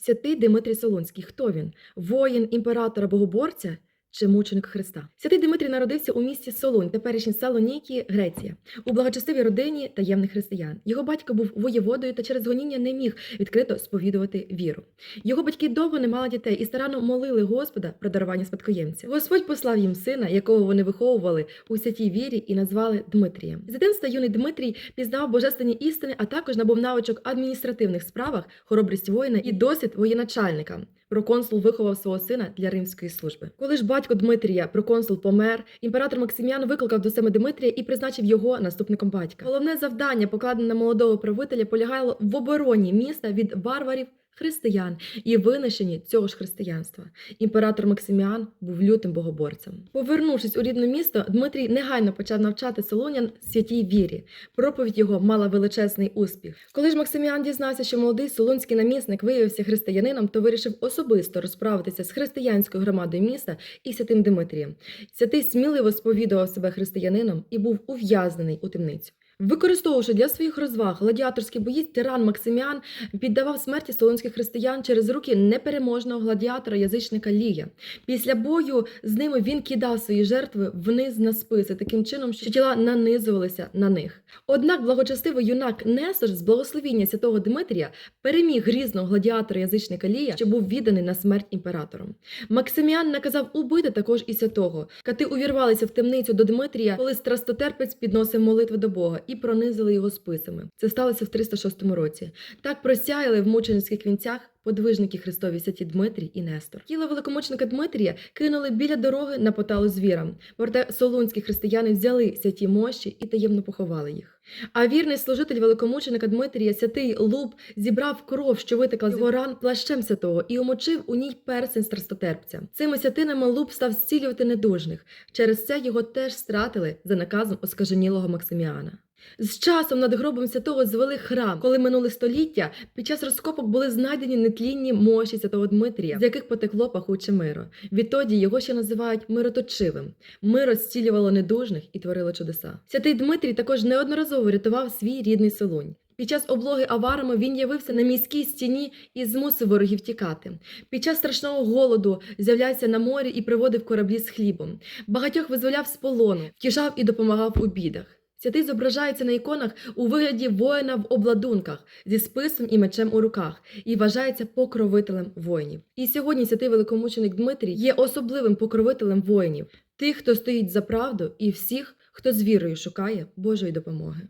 Святий Димитрій Солонський. Хто він? Воїн, імператора, богоборця чи мученик Христа? Святий Димитрій народився у місті Солунь, теперішній Салоніки, Греція, у благочестивій родині таємних християн. Його батько був воєводою та через гоніння не міг відкрито сповідувати віру. Його батьки довго не мали дітей і старанно молили Господа про дарування спадкоємця. Господь послав їм сина, якого вони виховували у святій вірі і назвали Дмитрієм. З дитинства юний Дмитрій пізнав божественні істини, а також набув навичок адміністративних справах, хоробрість воїна і досвід воєначальника. Проконсул виховав свого сина для римської служби. Коли ж батько Дмитрія, проконсул помер, імператор Максиміан викликав до себе Дмитрія і призначив його наступником батька. Головне завдання, покладене на молодого правителя, полягало в обороні міста від варварів. Християн і винищенні цього ж християнства. Імператор Максиміан був лютим богоборцем. Повернувшись у рідне місто, Дмитрій негайно почав навчати солонян святій вірі. Проповідь його мала величезний успіх. Коли ж Максиміан дізнався, що молодий солунський намісник виявився християнином, то вирішив особисто розправитися з християнською громадою міста і святим Дмитрієм. Святий сміливо сповідував себе християнином і був ув'язнений у темницю. Використовувавши для своїх розваг гладіаторські бої, тиран Максиміан піддавав смерті солонських християн через руки непереможного гладіатора язичника Лія. Після бою з ними він кидав свої жертви вниз на списи, таким чином, що тіла нанизувалися на них. Однак благочестивий юнак Несор з благословіння святого Дмитрія переміг грізного гладіатора язичника Лія, що був відданий на смерть імператором. Максиміан наказав убити також і святого. Кати увірвалися в темницю до Дмитрія, коли страстотерпець підносив молитви до Бога і пронизили його списами. Це сталося в 306 році. Так просяяли в мученицьких вінцях. подвижники Христові святі Дмитрій і Нестор. Тіло великомученика Дмитрія кинули біля дороги на поталу звірам. Проте солунські християни взяли святі мощі і таємно поховали їх. А вірний служитель великомученика Дмитрія, святий Луб, зібрав кров, що витекла з його ран плащем святого, і омочив у ній персень страстотерпця. Цими святинами Луб став зцілювати недужних. Через це його теж стратили за наказом оскаженілого Максиміана. З часом над гробом святого звели храм. Коли минули століття, під час розкопок були знайдені нетлінні мощі святого Дмитрія, з яких потекло пахуче миро. Відтоді його ще називають мироточивим. Миро зцілювало недужних і творило чудеса. Святий Дмитрій також неодноразово рятував свій рідний Солунь. Під час облоги аварами він явився на міській стіні і змусив ворогів тікати. Під час страшного голоду з'являвся на морі і приводив кораблі з хлібом. Багатьох визволяв з полону, втішав і допомагав у бідах. Святий зображається на іконах у вигляді воїна в обладунках зі списом і мечем у руках і вважається покровителем воїнів. І сьогодні святий великомученик Дмитрій є особливим покровителем воїнів, тих, хто стоїть за правду, і всіх, хто з вірою шукає Божої допомоги.